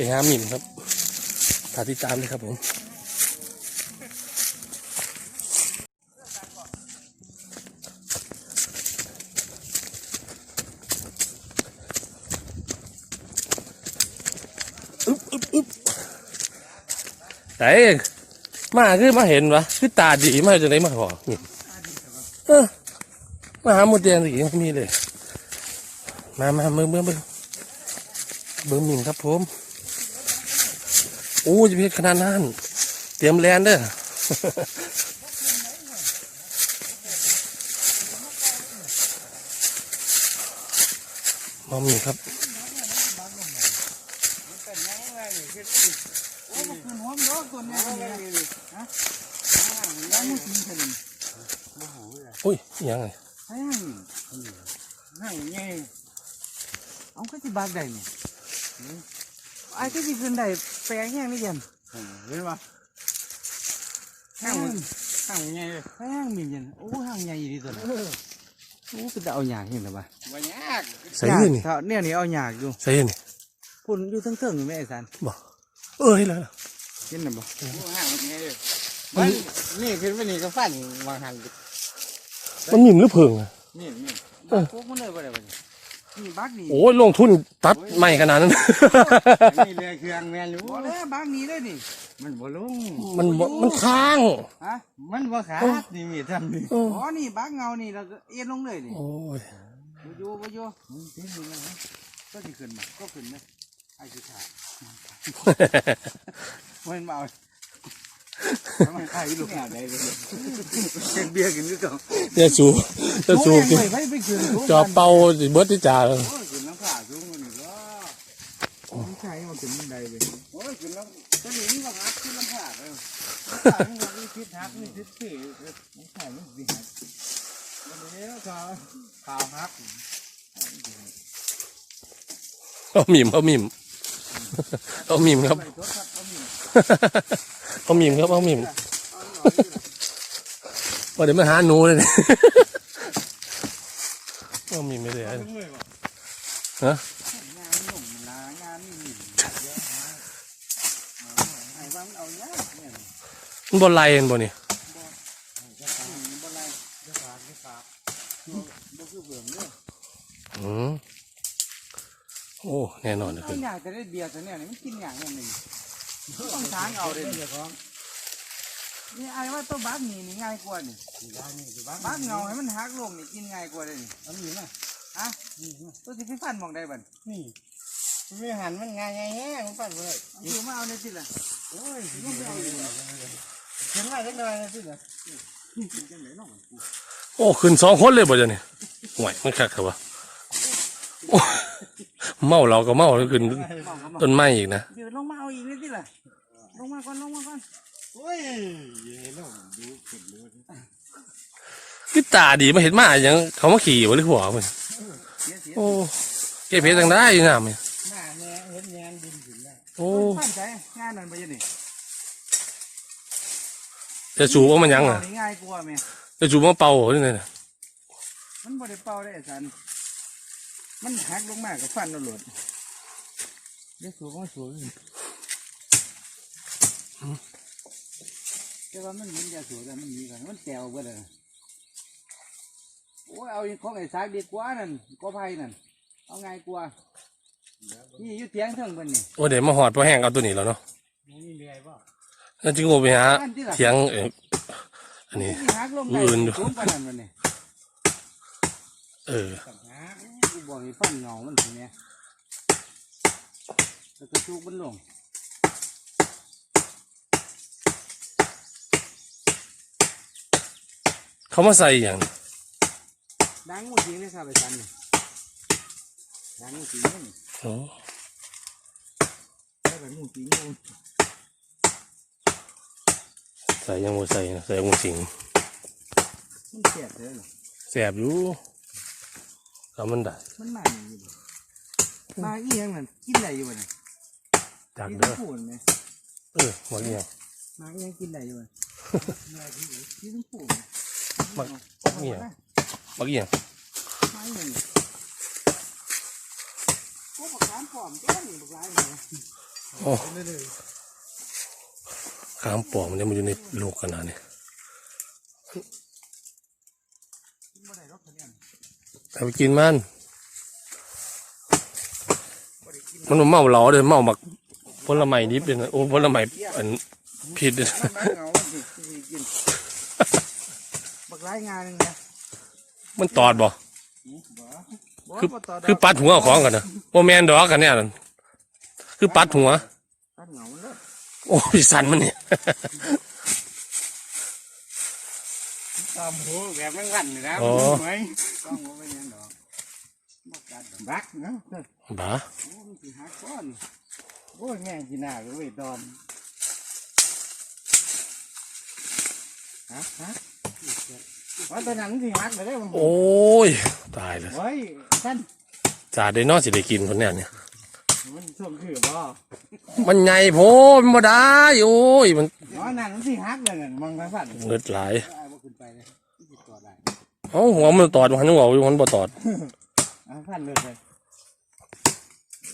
ไปหาหมิ่นครับฝากติดตามเลยครับผมอึ๊บอึ๊บอึ๊บแต่มาคือมาเห็นวะคือตาดีมาจากไหนมาขอหมิ่นเออมาหาหมดแดงสิมีเลย มามาเบิ่งเบิ่งเบิ่งเบิ่งหมินครับผม อ้จะเพชรขนาดนั้น เตรียมแลนเด้อมาหมิ่ครับโอ้มันคือหัวมันร้อนตัวเนี้ยนี่ฮะยังไม่กินขนมอุ้ยอิหยังไงให้ห่างห่างไงเอาก็จะบากได้เนี่ยไอ้ก็จะขึ้นได้ แปลงแห้งนี่ยันเห็นปะห่างห่างไงให้ห่างมียันโอ้ห่างใหญ่ดีตัวนี้โอ้ก็จะเอาหยากเห็นหรือปะบ่ยากใส่เงินนี่ถ้าเนี่ยนี่เอาหยากอยู่ใส่เงินนี่พุ่นอยู่ทั้งเทิงอยู่ไหมไอ้สันบอกเออให้แล้วล่ะเห็นหรือปะผู้ห่างมันไงเลยมันนี่ขึ้นไปนี่ก็ฟันวางหันมันหมิ่นหรือเพิงอะนี่นี่เออพวกมันเลยบ่ได้บ่ นี่บักนี่โอ้ยลงทุนตัดใหม่ขนาดนั้น นี่เรือเครื่องแม่นอยู่บ่แล้วบักนี่เลยนี่ มันบ่ลงมันบ่มันค้างฮะมันบ่ขาดนี่มีทำนี่เอออ๋อนี่บักเงานี่เราก็เอียนลงเลยนี่โอ้ยบ่อยู่บ่อยู่มึงทิ้งมึงนะฮะก็สิขึ้นมาก็ขึ้นนะไอ้สิขาดมันมาเอามัน ใครลูกหาได้เลยเก็บเบียร์กินด้วยกันจะสูบจะสูบโอ้ยไม่ไปขึ้นจอเป่าเบิดที่จ่าเลยโอ้ยขึ้นน้ำขาสูงมันนี่ก็ไม่ใช่มันขึ้นบันไดเลยโอ้ยขึ้นแล้วตอนนี้มันก็หักขึ้นน้ำขาเลยน้ำขามันมีทิศหักมีทิศเสียน้ำขามันสิหักมันนี้ก็ขาวหักเอามิมเอามิมเอามิมครับ เอาหนิเอาหมิมครับเอาหมิมว่าเดี๋ยวมาหาหนูเลยเนี่ยเอาหมิมไม่ได้ฮะงานหนุ่มลางานนี่หนิเยอะมากไอ้ว่ามันเอาเนี้ยเนี่ยมันบอลไลเห็นบ่นี่จะฝากบ่ไรจะฝากจะฝากบ่คือเบื่อเนี่ยอืมโอ้ แน่นอนนะเอาคืออยากจะได้เบียร์ตัวเนี้ยมันกินอย่างนี้ ต้องทางเอาเลยนี่ไอ้ว่าตัวบักนี่นี่ง่ายกว่านี่บักเงาให้มันหักลงนี่กินง่ายกว่าเลยนี่อันนี้นะฮะตัวที่พี่ฟันมองได้บันนี่ไม่หันมันง่ายแง่มันฟันบ่ได้คือมาเอาในสิล่ะโอ้ยมันเอาอยู่ขึ้นมาจักหน่อยนะสิล่ะโอ้ขึ้นสองคนเลยบ่จ้ะนี่ห่วยมันคักครับวะโอ้ เมาเราก็เมาแล้วขึ้นมองก็มองต้นไม้อีกนะเดี๋ยวลงมาเอาอีกในสิล่ะลงมาก่อนลงมาก่อนโอ้ยเย็นแล้วดูขึ้นดูคือตาดีมาเห็นมาอย่างเขามาขี่วะหรือหัวมันเสียเสียโอ้เก็บเพชรต่างได้ยังไงมันหน้าแม่เห็นแงนดินขึ้นได้โอ้ฟันใจงานนั่นไปยังนี่จะสูบว่ามันยังอะง่ายกว่าไหมจะสูบว่าเป่าหรือไงน่ะมันบ่ได้เป่าได้ไอ้สัน มันหักลงมากับฟันเราหลุดเดี๋ยวสูบมันสูบแต่ว่ามันเหมือนยาสูบแต่มันมีกันมันแตวเบ่เลยโอ้ยเอาอีกของไอ้สายดีกว่านั่นก็ไผ่นั่นเอาง่ายกว่านี่อยู่เถียงเทิงเบิ่นนี่โอ้เดี๋ยวมาหอดพอแห้งเอาตัวนี้แล้วเนาะนี่เรื่อยป่ะแล้วจึงโอไปหาเถียงเอออันนี้ที่หักลงได้อื่นดูสูงปานนั้นมันนี่เออ กูบอกให้ฟันเงามันทีเนี้ยแล้วก็สูบมันลงเขามาใส่อย่างดังหมูจริงเลยครับไอ้สันนี่ดังหมูจริงนี่โอ้ได้แบบหมูจริงเลยใส่ยังโมใส่นะใส่งูสิงมันเสียบเลยเหรอแสบอยู่ แล้วมันได้มันมาอย่างนี้เลยมาอีหยังนั่นกินอะไรอยู่วะเนี่ยจากกินเด้อทั้งปูนไหมเออหมดเนี่ยมาอีหยังกินอะไรอยู่วะกินทั้งปูนมักเนี่ยบักเอียงมาอีหยังนี่โอ้บักขามผอมแก้นี่บักหลายเลยโอ้ขามปอกมันเนี่ยมันอยู่ในลูกขนาดนี้ เอาไปกินมัน มันบ่เมาเหลาเลยเมาหมักผลไม้ดิบเลยนะโอ้ผลไม้อันผิดเลยมันเหงามันสิสิกินบักไร้งานหนึงนะมันตอดบ่บ่คือบ่ต่ดกคือปัดหัวของกันนะโอแมนดอกกันเนี่ยนั่นคือปัดหัวตัดเหงามันเลยโอ้ยสันมันเนี่ยตามหัวแบบไม่กันนี่นะอ๋อไหม ต้องบ่เป็นหยังดอก บ่กัดดอกบักเนาะบ้าโอ้มันสิหักก้อนโอ้ยแง่กินหน้าก็เว้ยดอมฮะฮะว่าตอนนั้นสิฮักเลยมันโอ้ย ตายเลยโอ้ยท่านจ่าได้เนอสิได้กินคนเนี้ยเนี่ย มันส่งคือบ่มันใหญ่โพดมันบ่ได้โอ้ย มันอ๋อนั่นมันสิฮักเลยนั่นมองไปสั่นเงิดหลาย ได้บ่ขึ้นไปเลยสิตอดได้ เอ้าหัวมันตอดมันหันหัวอยู่มันบ่ตอด อะสั่นเลยเลย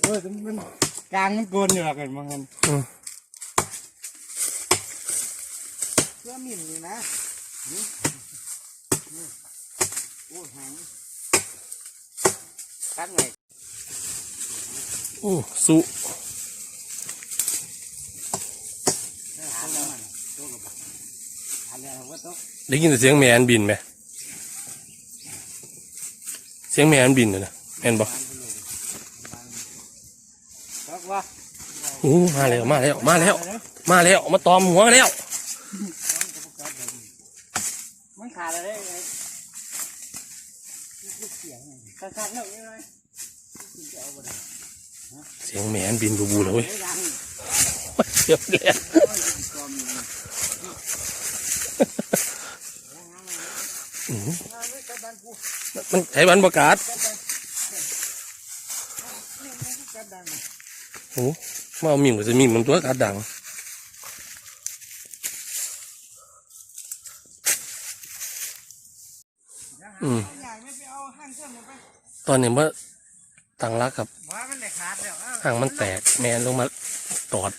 โอ้ยมันกลางมันโกนอยู่หรอกเห็นมองกันเพื่อมิ่นนี่นะนี่นี่โอ้หางตัดไงโอ้สุหันแล้วมันตัวกับหันแล้วว่าต้องได้ยินแต่เสียงแมนบินไหม เสียงแมนบินน่ะนะแมนบ่รักว่าอู้มาแล้วมาแล้วมาแล้ว มาแล้วมาตอมหัวแล้วมันขาดอะไรไงขาดขาดหนึ่งยังไงเสียงแมนบินบูบูเลยเว้ยเสียบแล้วอื้อหือ มันใช้บันประกาศโอ้มาเอามีมก็จะมีมันตัวกาดดังอืมใหญ่ไม่ไปเอาห้างเชื่อตอนนี้ว่าตังรักกับห่างมันแตกแมนลงมาตอด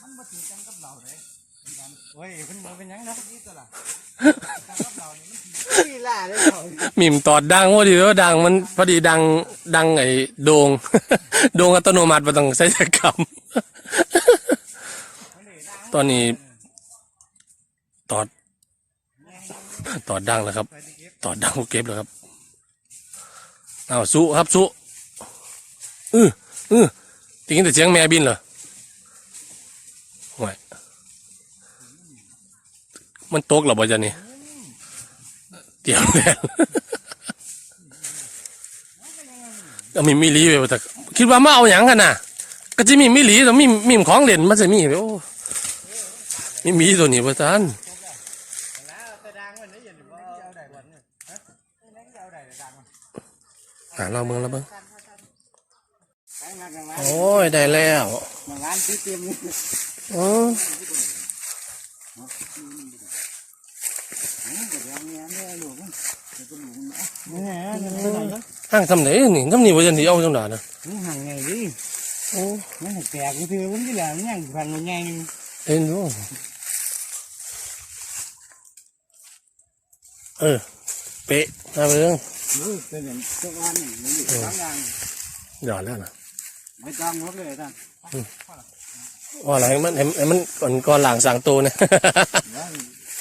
มันมาถือกันกับเราเลย โอ้ยคุณบอกเป็นยังเนาะนี่ตัวละกันกับเรานี่มันถือนี่ล่ะเลยเรามิมตอดดังพอดีว่าดังมันพอดีดังดังไอ้โดง โดงอัตโนมัติมาต้องใช้กรรม ตอนนี้ ตอด ตอดดังแล้วครับ ตอดดังเก็บแล้วครับเอาวสู้ครับสู้อืออือได้ยินแต่เสียงแม่บินเหรอห่วย มันตกเหรอบ่จ๊ะนี่เดี๋ยวแล้วก็มีมิลีไปแต่คิดว่ามาเอาอย่างกันน่ะ ก็จะมีมิลีแต่มีมีของเล่นมันจะมีไปโอ้มีมีตัวนี้ประธานแต่ดังมันนี่อย่าลืมว่าเอาได้วันเนี่ยฮะนั่นเอาได้ดังมันหาเราเมืองแล้วเบิ้งไปมากันมาโอ้ย ได้แล้วมาร้านที่เตรียมนี่อ๋ อเดี๋ยวเอาเงี้ยไม่เอาหลวงเดี๋ยวก็หลวงนะนี่ฮะนี่ไปไหนเนาะห้างทำไหนนี่ทำนี่ว่าจะหนีเอาจังห